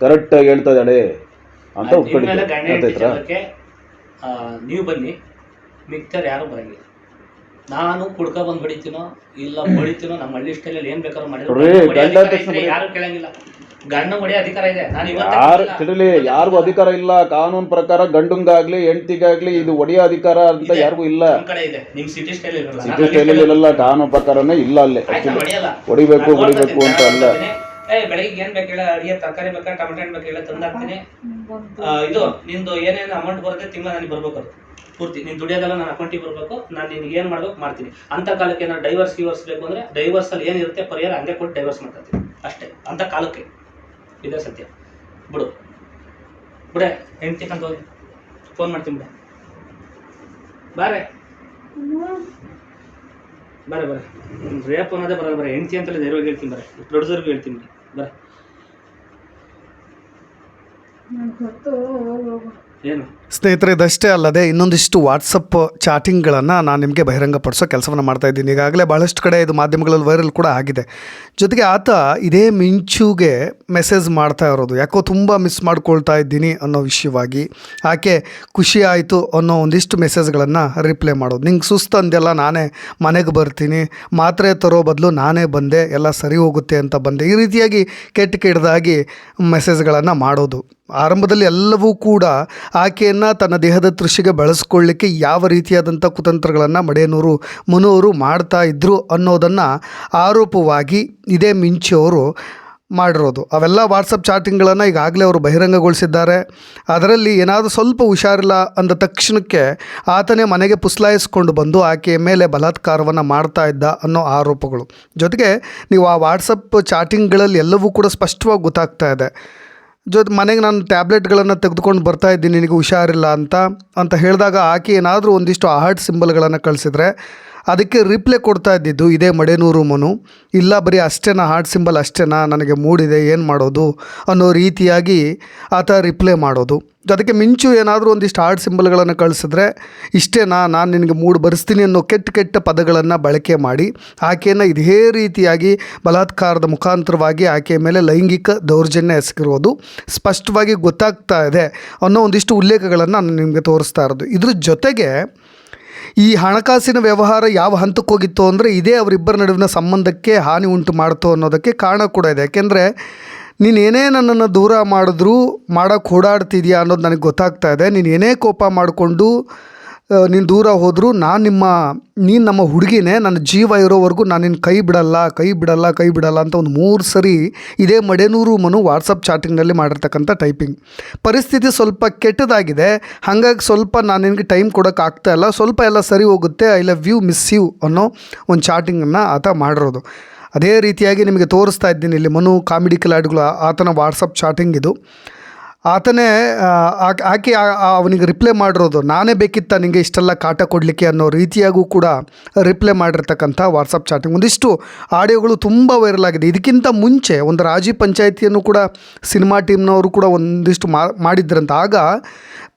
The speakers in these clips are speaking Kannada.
ಕರೆಕ್ಟಾಗಿ ಹೇಳ್ತಾ ಇದ್ದಾಳೆ ಅಂತ ಒಪ್ಕೊಂಡಿದ್ದೆ. ನೀವು ಬನ್ನಿ. ಮಿಕ್ತರ್ ಯಾರು ಬರಂಗಿಲ್ಲ. ನಾನು ಕುಡ್ಕ ಬಂದ್ ಹೊಡಿತೀನೋ ಇಲ್ಲ ಹೊಡಿತೀನೋ ನಮ್ಮ ಹಳ್ಳಿ ಸ್ಟೈಲಲ್ಲಿ ಏನ್ ಬೇಕಾದ್ರೂ ಮಾಡಿದ್ರು. ಹೊಡಿ ಯಾರು ಕೇಳಂಗಿಲ್ಲ. ಗಂಡ ಹೊಡಿಯೋ ಅಧಿಕಾರ ಇದೆ. ನಾನು ಯಾರು. ತಿಳಲಿ ಯಾರಿಗೂ ಅಧಿಕಾರ ಇಲ್ಲ. ಕಾನೂನು ಪ್ರಕಾರ ಗಂಡಂಗಾಗ್ಲಿ ಹೆಂಡತಿಗಾಗ್ಲಿ ಇದು ಹೊಡಿಯೋ ಅಧಿಕಾರ ಅಂತ. ಯಾರಿಗೂ ಇಲ್ಲ. ಸಿಟಿ ಸ್ಟೈಲ್ ಇರಲ್ಲ. ಕಾನೂನು ಪ್ರಕಾರನೇ ಇಲ್ಲ ಅಲ್ಲೇ. ಹೊಡಿಬೇಕು ಹೊಡಿಬೇಕು ಅಂತ ಅಲ್ಲ. ಏ ಬೆಳಿಗ್ಗೆ ಏನ್ ಬೇಕು ಹೇಳ? ಅಡಿಗೆ ತರಕಾರಿ ಬೇಕಾ ಟೊಮೆಟೊ ಹಣ್ಣು ಬೇಕಾ ಹೇಳ ತಂದಾಕ್ತೀನಿ. ಇದು ನಿಂದು ಏನೇನು ಅಮೌಂಟ್ ಬರುತ್ತೆ ತಿಂಗಳ ನನಗೆ ಬರ್ಬೇಕು ಅದು. ಪೂರ್ತಿ. ನೀನು ದುಡಿಯೋದೆಲ್ಲ ನನ್ನ ಅಕೌಂಟಿಗೆ ಬರಬೇಕು. ನಾನು ನಿನಗೆ ಏನು ಮಾಡ್ಬೇಕು ಮಾಡ್ತೀನಿ. ಅಂತ ಕಾಲಕ್ಕೆ ಏನಾದ್ರು ಡೈವರ್ಸ್ ಗಿವರ್ಸ್ ಬೇಕು ಅಂದರೆ ಡೈವರ್ಸಲ್ಲಿ ಏನಿರುತ್ತೆ ಪರಿಹಾರ ಹಂಗೆ ಕೊಟ್ಟು ಡೈವರ್ಸ್ ಮಾಡ್ಕೊತೀನಿ. ಅಷ್ಟೇ. ಅಂತ ಕಾಲಕ್ಕೆ. ಇದೇ ಸತ್ಯ. ಬಿಡು. ಬಿಡೆ. ಹೆಂಡ್ತಿ ಕಂತ ಹೋಗಿ. ಫೋನ್ ಮಾಡ್ತೀನಿ ಬಿಡೆ. ಬಾರೆ. ಬಾರೆ ಬಾರೆ. ರೇಪ್ ಅನ್ನೋದೇ ಬರಲ್ಲ ಬರ. ಹೆಂಡ್ತಿ ಅಂತಲೇ ಧೈರ್ಯವಾಗಿ ಹೇಳ್ತೀನಿ ಬರ. ಪ್ರೊಡ್ಯೂಸರ್ಗೂ ಹೇಳ್ತೀನಿ ಬರ ಏನು ಸ್ನೇಹಿತರೆ ಇದಷ್ಟೇ ಅಲ್ಲದೆ ಇನ್ನೊಂದಿಷ್ಟು ವಾಟ್ಸಪ್ ಚಾಟಿಂಗ್ಗಳನ್ನು ನಾನು ನಿಮಗೆ ಬಹಿರಂಗಪಡಿಸೋ ಕೆಲಸವನ್ನು ಮಾಡ್ತಾ ಇದ್ದೀನಿ. ಈಗಾಗಲೇ ಭಾಳಷ್ಟು ಕಡೆ ಇದು ಮಾಧ್ಯಮಗಳಲ್ಲಿ ವೈರಲ್ ಕೂಡ ಆಗಿದೆ. ಜೊತೆಗೆ ಆತ ಇದೇ ಮಿಂಚುಗೆ ಮೆಸೇಜ್ ಮಾಡ್ತಾ ಇರೋದು. ಯಾಕೋ ತುಂಬ ಮಿಸ್ ಮಾಡ್ಕೊಳ್ತಾ ಇದ್ದೀನಿ ಅನ್ನೋ ವಿಷಯವಾಗಿ. ಆಕೆ ಖುಷಿ ಆಯಿತು ಅನ್ನೋ ಒಂದಿಷ್ಟು ಮೆಸೇಜ್ಗಳನ್ನು ರಿಪ್ಲೈ ಮಾಡೋದು. ನಿಂಗೆ ಸುಸ್ತು ಅಂದೆಲ್ಲ ನಾನೇ ಮನೆಗೆ ಬರ್ತೀನಿ. ಮಾತ್ರೆ ತರೋ ಬದಲು ನಾನೇ ಬಂದೆ, ಎಲ್ಲ ಸರಿ ಹೋಗುತ್ತೆ ಅಂತ ಬಂದೆ. ಈ ರೀತಿಯಾಗಿ ಕೆಟ್ಟ ಕೆಟ್ಟದಾಗಿ ಮೆಸೇಜ್ಗಳನ್ನು ಮಾಡೋದು. ಆರಂಭದಲ್ಲಿ ಎಲ್ಲವೂ ಕೂಡ ಆಕೆಯನ್ನು ತನ್ನ ದೇಹದ ತೃಷಿಗೆ ಬಳಸ್ಕೊಳ್ಳಿಕ್ಕೆ ಯಾವ ರೀತಿಯಾದಂಥ ಕುತಂತ್ರಗಳನ್ನು ಮಡೇನೂರು ಮನೋರು ಮಾಡ್ತಾ ಇದ್ದರು ಅನ್ನೋದನ್ನು ಆರೋಪವಾಗಿ ಇದೇ ಮಿಂಚಿಯವರು ಮಾಡಿರೋದು. ಅವೆಲ್ಲ ವಾಟ್ಸಪ್ ಚಾಟಿಂಗ್ಗಳನ್ನು ಈಗಾಗಲೇ ಅವರು ಬಹಿರಂಗಗೊಳಿಸಿದ್ದಾರೆ. ಅದರಲ್ಲಿ ಏನಾದರೂ ಸ್ವಲ್ಪ ಹುಷಾರಿಲ್ಲ ಅಂದ ತಕ್ಷಣಕ್ಕೆ ಆತನೇ ಮನೆಗೆ ಪುಸ್ಲಾಯಿಸ್ಕೊಂಡು ಬಂದು ಆಕೆಯ ಮೇಲೆ ಬಲಾತ್ಕಾರವನ್ನು ಮಾಡ್ತಾ ಇದ್ದ ಅನ್ನೋ ಆರೋಪಗಳು. ಜೊತೆಗೆ ನೀವು ಆ ವಾಟ್ಸಪ್ ಚಾಟಿಂಗ್ಗಳಲ್ಲಿ ಎಲ್ಲವೂ ಕೂಡ ಸ್ಪಷ್ಟವಾಗಿ ಗೊತ್ತಾಗ್ತಾ ಇದೆ. ಜೊತೆ ಮನೆಗೆ ನಾನು ಟ್ಯಾಬ್ಲೆಟ್ಗಳನ್ನು ತೆಗೆದುಕೊಂಡು ಬರ್ತಾ ಇದ್ದೀನಿ, ನಿನಗೆ ಹುಷಾರಿಲ್ಲ ಅಂತ ಅಂತ ಹೇಳಿದಾಗ ಆಕೆ ಏನಾದರೂ ಒಂದಿಷ್ಟು ಹಾರ್ಟ್ ಸಿಂಬಲ್ಗಳನ್ನು ಕಳಿಸಿದ್ರೆ ಅದಕ್ಕೆ ರಿಪ್ಲೈ ಕೊಡ್ತಾ ಇದ್ದಿದ್ದು, ಇದೇ ಮಡೇನೂರು ಮನು. ಇಲ್ಲ, ಬರೀ ಅಷ್ಟೇನಾ? ಹಾರ್ಟ್ ಸಿಂಬಲ್ ಅಷ್ಟೇನಾ? ನನಗೆ ಮೂಡಿದೆ, ಏನು ಮಾಡೋದು? ಅನ್ನೋ ರೀತಿಯಾಗಿ ಆತ ರಿಪ್ಲೈ ಮಾಡೋದು. ಅದಕ್ಕೆ ಮಿಂಚು ಏನಾದರೂ ಒಂದಿಷ್ಟು ಹಾರ್ಟ್ ಸಿಂಬಲ್ಗಳನ್ನು ಕಳಿಸಿದ್ರೆ, ಇಷ್ಟೇನಾ? ನಾನು ನಿನಗೆ ಮೂಡ್ ಬರೆಸ್ತೀನಿ ಅನ್ನೋ ಕೆಟ್ಟ ಕೆಟ್ಟ ಪದಗಳನ್ನು ಬಳಕೆ ಮಾಡಿ, ಆಕೆಯನ್ನು ಇದೇ ರೀತಿಯಾಗಿ ಬಲಾತ್ಕಾರದ ಮುಖಾಂತರವಾಗಿ ಆಕೆಯ ಮೇಲೆ ಲೈಂಗಿಕ ದೌರ್ಜನ್ಯ ಎಸಗಿರೋದು ಸ್ಪಷ್ಟವಾಗಿ ಗೊತ್ತಾಗ್ತಾ ಇದೆ ಅನ್ನೋ ಒಂದಿಷ್ಟು ಉಲ್ಲೇಖಗಳನ್ನು ನಾನು ನಿಮಗೆ ತೋರಿಸ್ತಾ ಇರೋದು. ಇದ್ರ ಜೊತೆಗೆ ಈ ಹಣಕಾಸಿನ ವ್ಯವಹಾರ ಯಾವ ಹಂತಕ್ಕೆ ಹೋಗಿತ್ತು ಅಂದರೆ ಇದೇ ಅವರಿಬ್ಬರ ನಡುವಿನ ಸಂಬಂಧಕ್ಕೆ ಹಾನಿ ಉಂಟು ಮಾಡ್ತು ಅನ್ನೋದಕ್ಕೆ ಕಾರಣ ಕೂಡ ಇದೆ. ಯಾಕೆಂದರೆ ನೀನು ಏನೇ ನನ್ನನ್ನು ದೂರ ಮಾಡಿದ್ರೂ ಮಾಡೋಕ್ಕೆ ಓಡಾಡ್ತಿದ್ಯಾ ಅನ್ನೋದು ನನಗೆ ಗೊತ್ತಾಗ್ತಾ ಇದೆ. ನೀನು ಏನೇ ಕೋಪ ಮಾಡಿಕೊಂಡು ನೀನು ದೂರ ಹೋದರೂ, ನಾನು ನಿಮ್ಮ, ನೀನು ನಮ್ಮ ಹುಡುಗಿನೇ, ನನ್ನ ಜೀವ ಇರೋವರೆಗೂ ನಾನು ನಿನ್ನ ಕೈ ಬಿಡಲ್ಲ ಕೈ ಬಿಡಲ್ಲ ಕೈ ಬಿಡಲ್ಲ ಅಂತ ಒಂದು ಮೂರು ಸರಿ ಇದೇ ಮಡೇನೂರು ಮನು ವಾಟ್ಸಪ್ ಚಾಟಿಂಗ್ನಲ್ಲಿ ಮಾಡಿರ್ತಕ್ಕಂಥ ಟೈಪಿಂಗ್ ಪರಿಸ್ಥಿತಿ ಸ್ವಲ್ಪ ಕೆಟ್ಟದಾಗಿದೆ, ಹಾಗಾಗಿ ಸ್ವಲ್ಪ ನಾನು ನಿನಗೆ ಟೈಮ್ ಕೊಡೋಕೆ ಆಗ್ತಾ ಇಲ್ಲ, ಸ್ವಲ್ಪ ಎಲ್ಲ ಸರಿ ಹೋಗುತ್ತೆ I love you miss you ಅನ್ನೋ ಒಂದು ಚಾಟಿಂಗನ್ನು ಆತ ಮಾಡಿರೋದು. ಅದೇ ರೀತಿಯಾಗಿ ನಿಮಗೆ ತೋರಿಸ್ತಾ ಇದ್ದೀನಿ ಇಲ್ಲಿ ಮನು ಕಾಮಿಡಿ ಕಿಲಾಡಿಗಳು ಆತನ ವಾಟ್ಸಪ್ ಚಾಟಿಂಗ್ ಇದು. ಆತನೇ ಆಕೆ- ಅವನಿಗೆ ರಿಪ್ಲೈ ಮಾಡಿರೋದು, ನಾನೇ ಬೇಕಿತ್ತ ನಿಮಗೆ ಇಷ್ಟೆಲ್ಲ ಕಾಟ ಕೊಡಲಿಕ್ಕೆ ಅನ್ನೋ ರೀತಿಯಾಗೂ ಕೂಡ ರಿಪ್ಲೈ ಮಾಡಿರ್ತಕ್ಕಂಥ ವಾಟ್ಸಪ್ ಚಾಟಿಂಗ್ ಒಂದಿಷ್ಟು ಆಡಿಯೋಗಳು ತುಂಬ ವೈರಲ್ ಆಗಿದೆ. ಇದಕ್ಕಿಂತ ಮುಂಚೆ ಒಂದು ರಾಜಿ ಪಂಚಾಯಿತಿಯನ್ನು ಕೂಡ ಸಿನಿಮಾ ಟೀಮ್ನವರು ಕೂಡ ಒಂದಿಷ್ಟು ಮಾಡಿದ್ರಂತ. ಆಗ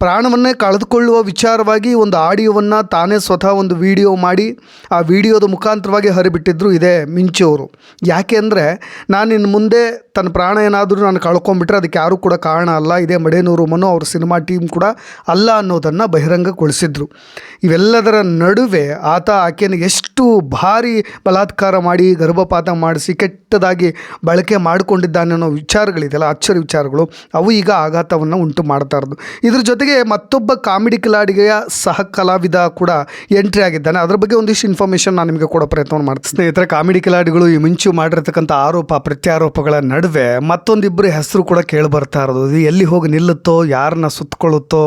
ಪ್ರಾಣವನ್ನೇ ಕಳೆದುಕೊಳ್ಳುವ ವಿಚಾರವಾಗಿ ಒಂದು ಆಡಿಯೋವನ್ನು ತಾನೇ ಸ್ವತಃ ಒಂದು ವಿಡಿಯೋ ಮಾಡಿ ಆ ವಿಡಿಯೋದ ಮುಖಾಂತರವಾಗಿ ಹರಿಬಿಟ್ಟಿದ್ರು ಇದೇ ಮಿಂಚು ಅವರು. ಯಾಕೆ ಅಂದರೆ ನಾನು ಇನ್ನು ಮುಂದೆ ತನ್ನ ಪ್ರಾಣ ಏನಾದರೂ ನಾನು ಕಳ್ಕೊಂಬಿಟ್ರೆ ಅದಕ್ಕೆ ಯಾರೂ ಕೂಡ ಕಾರಣ ಅಲ್ಲ. ಇದೇ ಮಡೇನೂರು ಮನು ಅವ್ರ ಸಿನಿಮಾ ಟೀಮ್ ಕೂಡ ಅಲ್ಲ ಅನ್ನೋದನ್ನು ಬಹಿರಂಗಗೊಳಿಸಿದ್ರು. ಇವೆಲ್ಲದರ ನಡುವೆ ಆತ ಆಕೆಯನ್ನು ಎಷ್ಟು ಭಾರಿ ಬಲಾತ್ಕಾರ ಮಾಡಿ, ಗರ್ಭಪಾತ ಮಾಡಿಸಿ, ಕೆಟ್ಟದಾಗಿ ಬಳಕೆ ಮಾಡಿಕೊಂಡಿದ್ದಾನೆ ಅನ್ನೋ ವಿಚಾರಗಳಿದೆಯಲ್ಲ, ಅಚ್ಚರಿ ವಿಚಾರಗಳು, ಅವು ಈಗ ಆಘಾತವನ್ನು ಉಂಟು ಮಾಡ್ತಾ ಇರೋದು. ಇದ್ರ ಜೊತೆಗೆ ಮತ್ತೊಬ್ಬ ಕಾಮಿಡಿ ಕಿಲಾಡಿಗೆಯ ಸಹ ಕಲಾವಿದ ಕೂಡ ಎಂಟ್ರಿ ಆಗಿದ್ದಾನೆ. ಅದ್ರ ಬಗ್ಗೆ ಒಂದಿಷ್ಟು ಇನ್ಫಾರ್ಮೇಷನ್ ನಾನು ನಿಮಗೆ ಕೊಡೋ ಪ್ರಯತ್ನವನ್ನು ಮಾಡ್ತೀನಿ. ಸ್ನೇಹಿತರೆ, ಕಾಮಿಡಿ ಕಿಲಾಡಿಗಳು ಈ ಮುಂಚೆ ಮಾಡಿರ್ತಕ್ಕಂಥ ಆರೋಪ, ಪ್ರತ್ಯಾರೋಪಗಳ ನಡುವೆ ಮತ್ತೊಂದಿಬ್ಬರು ಹೆಸರು ಕೂಡ ಕೇಳಿ ಬರ್ತಾ ಇರೋದು ಎಲ್ಲಿ ಹೋಗಿ ನಿಲ್ಲುತ್ತೋ, ಯಾರನ್ನ ಸುತ್ತಕೊಳ್ಳುತ್ತೋ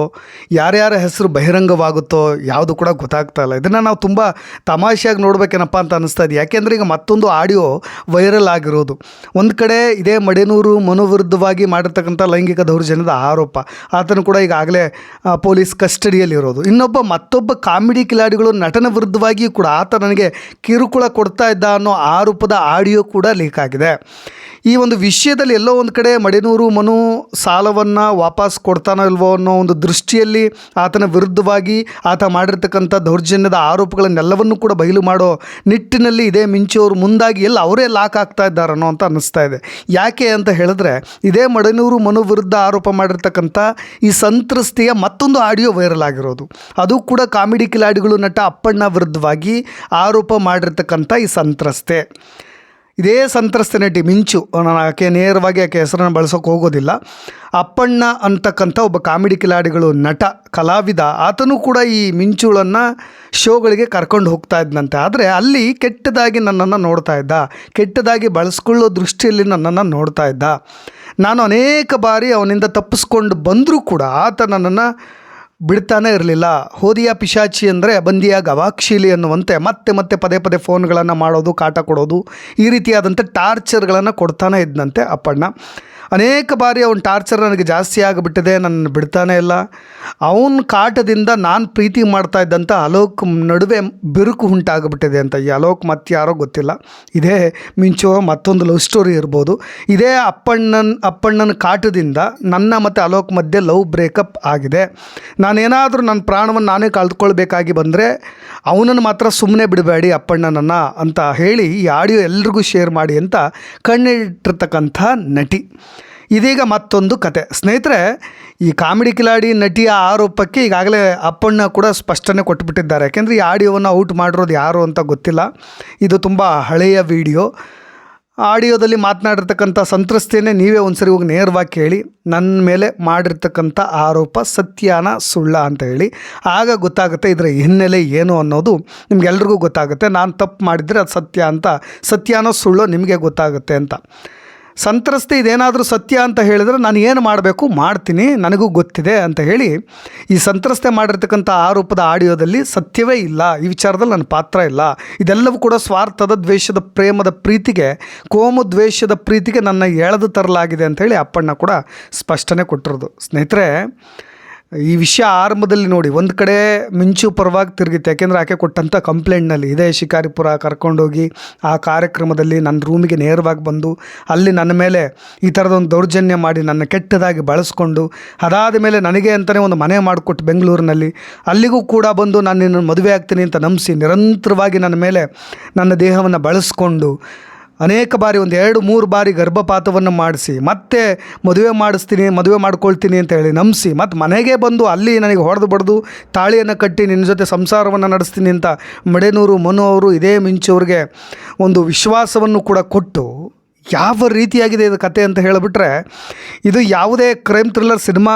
ಯಾರ್ಯಾರ ಹೆಸರು ಬಹಿರಂಗವಾಗುತ್ತೋ ಯಾವುದು ಕೂಡ ಗೊತ್ತಾಗ್ತಾ ಇಲ್ಲ. ಇದನ್ನು ನಾವು ತುಂಬ ತಮಾಷೆಯಾಗಿ ನೋಡ್ಬೇಕೇನಪ್ಪ ಅಂತ ಅನಿಸ್ತಾ ಇದೆ. ಯಾಕೆಂದರೆ ಈಗ ಮತ್ತೊಂದು ಆಡಿಯೋ ವೈರಲ್ ಆಗಿರೋದು. ಒಂದು ಕಡೆ ಇದೇ ಮಡೇನೂರು ಮನೋವಿರುದ್ಧವಾಗಿ ಮಾಡಿರ್ತಕ್ಕಂಥ ಲೈಂಗಿಕ ದೌರ್ಜನ್ಯದ ಆರೋಪ. ಆತನು ಕೂಡ ಈಗಾಗಲೇ ಪೊಲೀಸ್ ಕಸ್ಟಡಿಯಲ್ಲಿ ಇರೋದು. ಇನ್ನೊಬ್ಬ ಮತ್ತೊಬ್ಬ ಕಾಮಿಡಿ ಕಿಲಾಡಿಗಳು ನಟನ ವಿರುದ್ಧವಾಗಿಯೂ ಕೂಡ ಆತ ನನಗೆ ಕಿರುಕುಳ ಕೊಡ್ತಾ ಇದ್ದ ಅನ್ನೋ ಆರೋಪದ ಆಡಿಯೋ ಕೂಡ ಲೀಕ್ ಆಗಿದೆ. ಈ ಒಂದು ವಿಷಯದಲ್ಲಿ ಎಲ್ಲೋ ಒಂದು ಕಡೆ ಮಡೆನೂರು ಮನು ಸಾಲವನ್ನು ವಾಪಸ್ ಕೊಡ್ತಾನೋ ಇಲ್ವೋ ಅನ್ನೋ ಒಂದು ದೃಷ್ಟಿಯಲ್ಲಿ ಆತನ ವಿರುದ್ಧವಾಗಿ ಆತ ಮಾಡಿರ್ತಕ್ಕಂಥ ಮಾಡಿರ್ತಕ್ಕಂಥ ದೌರ್ಜನ್ಯದ ಆರೋಪಗಳನ್ನೆಲ್ಲವನ್ನೂ ಕೂಡ ಬಯಲು ಮಾಡೋ ನಿಟ್ಟಿನಲ್ಲಿ ಇದೇ ಮಿಂಚಿಯವರು ಮುಂದಾಗಿ ಎಲ್ಲ ಅವರೇ ಲಾಕ್ ಆಗ್ತಾ ಇದ್ದಾರನೋ ಅಂತ ಅನ್ನಿಸ್ತಾ ಇದೆ. ಯಾಕೆ ಅಂತ ಹೇಳಿದ್ರೆ ಇದೇ ಮಡನೂರು ಮನು ವಿರುದ್ಧ ಆರೋಪ ಮಾಡಿರ್ತಕ್ಕಂಥ ಈ ಸಂತ್ರಸ್ತೆಯ ಮತ್ತೊಂದು ಆಡಿಯೋ ವೈರಲ್ ಆಗಿರೋದು. ಅದು ಕೂಡ ಕಾಮಿಡಿ ಕಿಲಾಡಿಗಳು ನಟ ಅಪ್ಪಣ್ಣ ವಿರುದ್ಧವಾಗಿ ಆರೋಪ ಮಾಡಿರ್ತಕ್ಕಂಥ ಈ ಸಂತ್ರಸ್ತೆ. ಇದೇ ಸಂತ್ರಸ್ತೆ ನಟಿ ಮಿಂಚು. ನಾನು ಆಕೆ ನೇರವಾಗಿ ಆಕೆ ಹೆಸರನ್ನು ಬಳಸೋಕೆ ಹೋಗೋದಿಲ್ಲ. ಅಪ್ಪಣ್ಣ ಅಂತಕ್ಕಂಥ ಒಬ್ಬ ಕಾಮಿಡಿ ಕಿಲಾಡಿಗಳು ನಟ, ಕಲಾವಿದ, ಆತನು ಕೂಡ ಈ ಮಿಂಚುಗಳನ್ನು ಶೋಗಳಿಗೆ ಕರ್ಕೊಂಡು ಹೋಗ್ತಾ ಇದ್ದಂತೆ ಆದರೆ ಅಲ್ಲಿ ಕೆಟ್ಟದಾಗಿ ನನ್ನನ್ನು ನೋಡ್ತಾ ಇದ್ದ. ಕೆಟ್ಟದಾಗಿ ಬಳಸ್ಕೊಳ್ಳೋ ದೃಷ್ಟಿಯಲ್ಲಿ ನನ್ನನ್ನು ನೋಡ್ತಾ ಇದ್ದ. ನಾನು ಅನೇಕ ಬಾರಿ ಅವನಿಂದ ತಪ್ಪಿಸ್ಕೊಂಡು ಬಂದರೂ ಕೂಡ ಆತ ನನ್ನನ್ನು ಬಿಡ್ತಾನೆ ಇರಲಿಲ್ಲ. ಹೋದಿಯ ಪಿಶಾಚಿ ಅಂದರೆ ಬಂದಿಯ ಗವಾಕ್ಷೀಲಿ ಅನ್ನುವಂತೆ ಮತ್ತೆ ಮತ್ತೆ ಪದೇ ಪದೇ ಫೋನ್ಗಳನ್ನು ಮಾಡೋದು, ಕಾಟ ಕೊಡೋದು, ಈ ರೀತಿಯಾದಂಥ ಟಾರ್ಚರ್ಗಳನ್ನು ಕೊಡ್ತಾನೆ ಇದ್ದಂತೆ ಅಪ್ಪಣ್ಣ. ಅನೇಕ ಬಾರಿ ಅವನ ಟಾರ್ಚರ್ ನನಗೆ ಜಾಸ್ತಿ ಆಗಿಬಿಟ್ಟಿದೆ ನನ್ನ ಬಿಡ್ತಾನೆ ಇಲ್ಲ. ಅವನ ಕಾಟದಿಂದ ನಾನು ಪ್ರೀತಿ ಮಾಡ್ತಾ ಇದ್ದಂಥ ಅಲೋಕ್ ನಡುವೆ ಬಿರುಕು ಉಂಟಾಗಿಬಿಟ್ಟಿದೆ ಅಂತ ಈ ಅಲೋಕ್ ಮತ್ತೆ ಯಾರೋ ಗೊತ್ತಿಲ್ಲ. ಇದೇ ಮಿಂಚೋ ಮತ್ತೊಂದು ಲವ್ ಸ್ಟೋರಿ ಇರ್ಬೋದು. ಇದೇ ಅಪ್ಪಣ್ಣನ ಅಪ್ಪಣ್ಣನ ಕಾಟದಿಂದ ನನ್ನ ಮತ್ತು ಅಲೋಕ್ ಮಧ್ಯೆ ಲವ್ ಬ್ರೇಕಪ್ ಆಗಿದೆ. ನಾನೇನಾದರೂ ನನ್ನ ಪ್ರಾಣವನ್ನು ನಾನೇ ಕಳೆದುಕೊಳ್ಬೇಕಾಗಿ ಬಂದರೆ ಅವನನ್ನು ಮಾತ್ರ ಸುಮ್ಮನೆ ಬಿಡಬೇಡಿ ಅಪ್ಪಣ್ಣನನ್ನು ಅಂತ ಹೇಳಿ ಈ ಆಡಿಯೋ ಎಲ್ರಿಗೂ ಶೇರ್ ಮಾಡಿ ಅಂತ ಕಣ್ಣಿಟ್ಟಿರ್ತಕ್ಕಂಥ ನಟಿ. ಇದೀಗ ಮತ್ತೊಂದು ಕತೆ. ಸ್ನೇಹಿತರೆ, ಈ ಕಾಮಿಡಿ ಕಿಲಾಡಿ ನಟಿಯ ಆರೋಪಕ್ಕೆ ಈಗಾಗಲೇ ಅಪ್ಪಣ್ಣ ಕೂಡ ಸ್ಪಷ್ಟನೆ ಕೊಟ್ಟುಬಿಟ್ಟಿದ್ದಾರೆ ಯಾಕೆಂದರೆ ಈ ಆಡಿಯೋವನ್ನು ಔಟ್ ಮಾಡಿರೋದು ಯಾರು ಅಂತ ಗೊತ್ತಿಲ್ಲ. ಇದು ತುಂಬ ಹಳೆಯ ವಿಡಿಯೋ. ಆಡಿಯೋದಲ್ಲಿ ಮಾತನಾಡಿರ್ತಕ್ಕಂಥ ಸಂತ್ರಸ್ತೆಯೇ ನೀವೇ ಒಂದು ಸರಿ ಹೋಗಿ ನೇರವಾಗಿ ಕೇಳಿ. ನನ್ನ ಮೇಲೆ ಮಾಡಿರ್ತಕ್ಕಂಥ ಆರೋಪ ಸತ್ಯಾನ ಸುಳ್ಳ ಅಂತ ಹೇಳಿ. ಆಗ ಗೊತ್ತಾಗುತ್ತೆ ಇದರ ಹಿನ್ನೆಲೆ ಏನು ಅನ್ನೋದು ನಿಮ್ಗೆಲ್ರಿಗೂ ಗೊತ್ತಾಗುತ್ತೆ. ನಾನು ತಪ್ಪು ಮಾಡಿದರೆ ಅದು ಸತ್ಯ ಅಂತ, ಸತ್ಯಾನೋ ಸುಳ್ಳೋ ನಿಮಗೆ ಗೊತ್ತಾಗುತ್ತೆ ಅಂತ. ಸಂತ್ರಸ್ತೆ ಇದೇನಾದರೂ ಸತ್ಯ ಅಂತ ಹೇಳಿದರೆ ನಾನು ಏನು ಮಾಡಬೇಕು? ಮಾಡ್ತೀನಿ, ನನಗೂ ಗೊತ್ತಿದೆ ಅಂತ ಹೇಳಿ ಈ ಸಂತ್ರಸ್ತೆ ಮಾಡಿರ್ತಕ್ಕಂಥ ಆರೋಪದ ಆಡಿಯೋದಲ್ಲಿ ಸತ್ಯವೇ ಇಲ್ಲ. ಈ ವಿಚಾರದಲ್ಲಿ ನನ್ನ ಪಾತ್ರ ಇಲ್ಲ. ಇದೆಲ್ಲವೂ ಕೂಡ ಸ್ವಾರ್ಥದ ದ್ವೇಷದ ಪ್ರೇಮದ ಪ್ರೀತಿಗೆ, ಕೋಮು ದ್ವೇಷದ ಪ್ರೀತಿಗೆ ನನ್ನ ಎಳೆದು ತರಲಾಗಿದೆ ಅಂತ ಹೇಳಿ ಅಪ್ಪಣ್ಣ ಕೂಡ ಸ್ಪಷ್ಟನೆ ಕೊಟ್ಟಿರೋದು. ಸ್ನೇಹಿತರೆ ಈ ವಿಷಯ ಆರಂಭದಲ್ಲಿ ನೋಡಿ, ಒಂದು ಕಡೆ ಮಿಂಚು ಪರವಾಗಿ ತಿರುಗಿತ್ತು. ಯಾಕೆಂದರೆ ಆಕೆ ಕೊಟ್ಟಂಥ ಕಂಪ್ಲೇಂಟ್ನಲ್ಲಿ, ಇದೇ ಶಿಕಾರಿಪುರ ಕರ್ಕೊಂಡೋಗಿ ಆ ಕಾರ್ಯಕ್ರಮದಲ್ಲಿ ನನ್ನ ರೂಮಿಗೆ ನೇರವಾಗಿ ಬಂದು, ಅಲ್ಲಿ ನನ್ನ ಮೇಲೆ ಈ ಥರದೊಂದು ದೌರ್ಜನ್ಯ ಮಾಡಿ ನನ್ನ ಕೆಟ್ಟದಾಗಿ ಬಳಸ್ಕೊಂಡು, ಅದಾದ ಮೇಲೆ ನನಗೆ ಅಂತಲೇ ಒಂದು ಮನೆ ಮಾಡಿಕೊಟ್ಟು ಬೆಂಗಳೂರಿನಲ್ಲಿ, ಅಲ್ಲಿಗೂ ಕೂಡ ಬಂದು ನಾನು ನಿನ್ನನ್ನು ಮದುವೆ ಆಗ್ತೀನಿ ಅಂತ ನಂಬಿಸಿ ನಿರಂತರವಾಗಿ ನನ್ನ ಮೇಲೆ ನನ್ನ ದೇಹವನ್ನು ಬಳಸ್ಕೊಂಡು ಅನೇಕ ಬಾರಿ ಒಂದು ಎರಡು, ಮೂರು ಬಾರಿ ಗರ್ಭಪಾತವನ್ನು ಮಾಡಿಸಿ, ಮತ್ತೆ ಮದುವೆ ಮಾಡಿಸ್ತೀನಿ, ಮದುವೆ ಮಾಡ್ಕೊಳ್ತೀನಿ ಅಂತ ಹೇಳಿ ನಂಬಿಸಿ ಮತ್ತು ಮನೆಗೆ ಬಂದು ಅಲ್ಲಿ ನನಗೆ ಹೊಡೆದು ಬಡ್ದು ತಾಳಿಯನ್ನು ಕಟ್ಟಿ ನಿನ್ನ ಜೊತೆ ಸಂಸಾರವನ್ನು ನಡೆಸ್ತೀನಿ ಅಂತ ಮಡೆನೂರು, ಮನು ಅವರು ಇದೇ ಮಿಂಚವ್ರಿಗೆ ಒಂದು ವಿಶ್ವಾಸವನ್ನು ಕೂಡ ಕೊಟ್ಟು ಯಾವ ರೀತಿಯಾಗಿದೆ ಇದು ಕತೆ ಅಂತ ಹೇಳಿಬಿಟ್ರೆ, ಇದು ಯಾವುದೇ ಕ್ರೈಮ್ ಥ್ರಿಲ್ಲರ್ ಸಿನಿಮಾ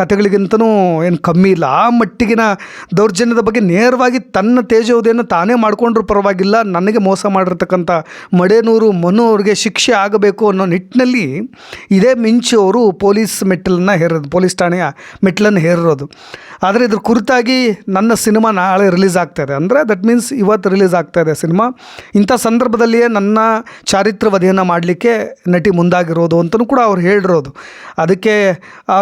ಕತೆಗಳಿಗಿಂತನೂ ಏನು ಕಮ್ಮಿ ಇಲ್ಲ. ಆ ಮಟ್ಟಿಗಿನ ದೌರ್ಜನ್ಯದ ಬಗ್ಗೆ ನೇರವಾಗಿ ತನ್ನ ತೇಜೋದೆಯನ್ನು ತಾನೇ ಮಾಡಿಕೊಂಡ್ರೂ ಪರವಾಗಿಲ್ಲ. ನನಗೆ ಮೋಸ ಮಾಡಿರ್ತಕ್ಕಂಥ ಮಡೇನೂರು ಮನು ಅವ್ರಿಗೆ ಶಿಕ್ಷೆ ಆಗಬೇಕು ಅನ್ನೋ ನಿಟ್ಟಿನಲ್ಲಿ ಇದೇ ಮಿಂಚು ಅವರು ಪೊಲೀಸ್ ಮೆಟ್ಟಲನ್ನು ಹೇರೋದು ಪೊಲೀಸ್ ಠಾಣೆಯ ಮೆಟ್ಟಲನ್ನು ಹೇರಿರೋದು. ಆದರೆ ಇದ್ರ ಕುರಿತಾಗಿ ನನ್ನ ಸಿನಿಮಾ ನಾಳೆ ರಿಲೀಸ್ ಆಗ್ತಾ ಇದೆ. ಅಂದರೆ ದಟ್ ಮೀನ್ಸ್ ಇವತ್ತು ರಿಲೀಸ್ ಆಗ್ತಾಯಿದೆ ಸಿನಿಮಾ. ಇಂಥ ಸಂದರ್ಭದಲ್ಲಿಯೇ ನನ್ನ ಚಾರಿತ್ರವಧೆಯನ್ನು ಮಾಡಲಿಕ್ಕೆ ನಟಿ ಮುಂದಾಗಿರೋದು ಅಂತಲೂ ಕೂಡ ಅವ್ರು ಹೇಳಿರೋದು. ಅದಕ್ಕೆ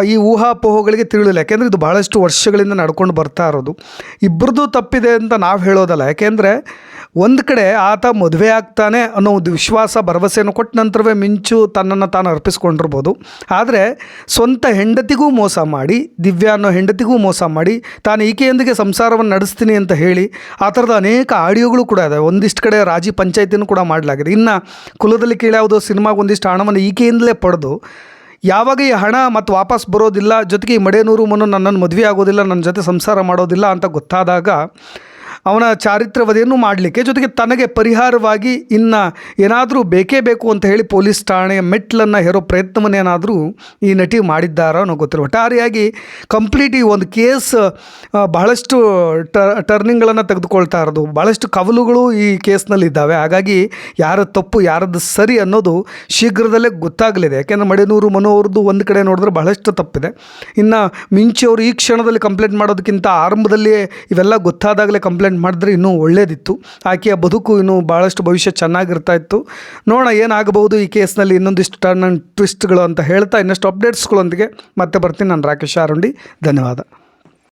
ಈ ಊಹಾಪೋಹಗಳಿಗೆ ತಿಳಿಲಿಲ್ಲ ಯಾಕೆಂದರೆ ಇದು ಭಾಳಷ್ಟು ವರ್ಷಗಳಿಂದ ನಡ್ಕೊಂಡು ಬರ್ತಾ ಇರೋದು. ಇಬ್ಬರದ್ದು ತಪ್ಪಿದೆ ಅಂತ ನಾವು ಹೇಳೋದಲ್ಲ. ಯಾಕೆಂದರೆ ಒಂದು ಕಡೆ ಆತ ಮದುವೆ ಆಗ್ತಾನೆ ಅನ್ನೋ ಒಂದು ವಿಶ್ವಾಸ, ಭರವಸೆಯನ್ನು ಕೊಟ್ಟ ನಂತರವೇ ಮಿಂಚು ತನ್ನನ್ನು ತಾನು ಅರ್ಪಿಸ್ಕೊಂಡಿರ್ಬೋದು. ಆದರೆ ಸ್ವಂತ ಹೆಂಡತಿಗೂ ಮೋಸ ಮಾಡಿ, ದಿವ್ಯಾ ಅನ್ನೋ ಹೆಂಡತಿಗೂ ಮೋಸ ಮಾಡಿ, ತಾನು ಈಕೆಯೊಂದಿಗೆ ಸಂಸಾರವನ್ನು ನಡೆಸ್ತೀನಿ ಅಂತ ಹೇಳಿ ಆ ಥರದ ಅನೇಕ ಆಡಿಯೋಗಳು ಕೂಡ ಇದೆ. ಒಂದಿಷ್ಟು ಕಡೆ ರಾಜಿ ಪಂಚಾಯತಿನೂ ಕೂಡ ಮಾಡಲಾಗಿದೆ. ಇನ್ನು ಕುಲದಲ್ಲಿ ಕೀಳ್ಯಾವುದೋ ಸಿನಿಮಾಗೆ ಒಂದಿಷ್ಟು ಹಣವನ್ನು ಈಕೆಯಿಂದಲೇ ಪಡೆದು, ಯಾವಾಗ ಈ ಹಣ ಮತ್ತು ವಾಪಸ್ ಬರೋದಿಲ್ಲ, ಜೊತೆಗೆ ಈ ಮಡೇನೂರು ಮನು ನನ್ನನ್ನು ಮದುವೆ ಆಗೋದಿಲ್ಲ ನನ್ನ ಜೊತೆ ಸಂಸಾರ ಮಾಡೋದಿಲ್ಲ ಅಂತ ಗೊತ್ತಾದಾಗ ಅವನ ಚಾರಿತ್ರವಧೆಯನ್ನು ಮಾಡಲಿಕ್ಕೆ ಜೊತೆಗೆ ತನಗೆ ಪರಿಹಾರವಾಗಿ ಇನ್ನು ಏನಾದರೂ ಬೇಕೇ ಬೇಕು ಅಂತ ಹೇಳಿ ಪೊಲೀಸ್ ಠಾಣೆಯ ಮೆಟ್ಲನ್ನು ಹೇರೋ ಪ್ರಯತ್ನವನ್ನೇನಾದರೂ ಈ ನಟಿ ಮಾಡಿದ್ದಾರೋ ಅನ್ನೋ ಗೊತ್ತಿಲ್ಲ. ಒಟ್ಟಾರೆಯಾಗಿ ಕಂಪ್ಲೀಟ್ ಈ ಒಂದು ಕೇಸ್ ಬಹಳಷ್ಟು ಬಹಳಷ್ಟು ಟರ್ನಿಂಗ್ಗಳನ್ನು ತೆಗೆದುಕೊಳ್ತಾ ಇರೋದು. ಭಾಳಷ್ಟು ಕವಲುಗಳು ಈ ಕೇಸ್ನಲ್ಲಿದ್ದಾವೆ ಹಾಗಾಗಿ ಯಾರ ತಪ್ಪು ಯಾರದ್ದು ಸರಿ ಅನ್ನೋದು ಶೀಘ್ರದಲ್ಲೇ ಗೊತ್ತಾಗಲಿದೆ. ಯಾಕೆಂದರೆ ಮಡೆನೂರು ಮನು ಅವ್ರದ್ದು ಒಂದು ಕಡೆ ನೋಡಿದ್ರೆ ಬಹಳಷ್ಟು ತಪ್ಪಿದೆ. ಇನ್ನು ಮಿಂಚಿ ಅವರು ಈ ಕ್ಷಣದಲ್ಲಿ ಕಂಪ್ಲೇಂಟ್ ಮಾಡೋದಕ್ಕಿಂತ ಆರಂಭದಲ್ಲಿಯೇ ಇವೆಲ್ಲ ಗೊತ್ತಾದಾಗಲೇ ಕಂಪ್ಲೇಂಟ್ ಮಾಡಿದ್ರೆ ಇನ್ನೂ ಒಳ್ಳೆಯದಿತ್ತು ಆಕೆಯ ಬದುಕು ಇನ್ನೂ ಭಾಳಷ್ಟು ಭವಿಷ್ಯ ಚೆನ್ನಾಗಿರ್ತಾ ಇತ್ತು. ನೋಡೋಣ ಏನಾಗಬಹುದು ಈ ಕೇಸ್ನಲ್ಲಿ ಇನ್ನೊಂದಿಷ್ಟು ಟರ್ನ್ ಆ್ಯಂಡ್ ಟ್ವಿಸ್ಟ್ಗಳು ಅಂತ ಹೇಳ್ತಾ ಇನ್ನಷ್ಟು ಅಪ್ಡೇಟ್ಸ್ಗಳೊಂದಿಗೆ ಮತ್ತೆ ಬರ್ತೀನಿ. ನಾನು ರಾಕೇಶ್ ಆರುಂಡಿ. ಧನ್ಯವಾದ.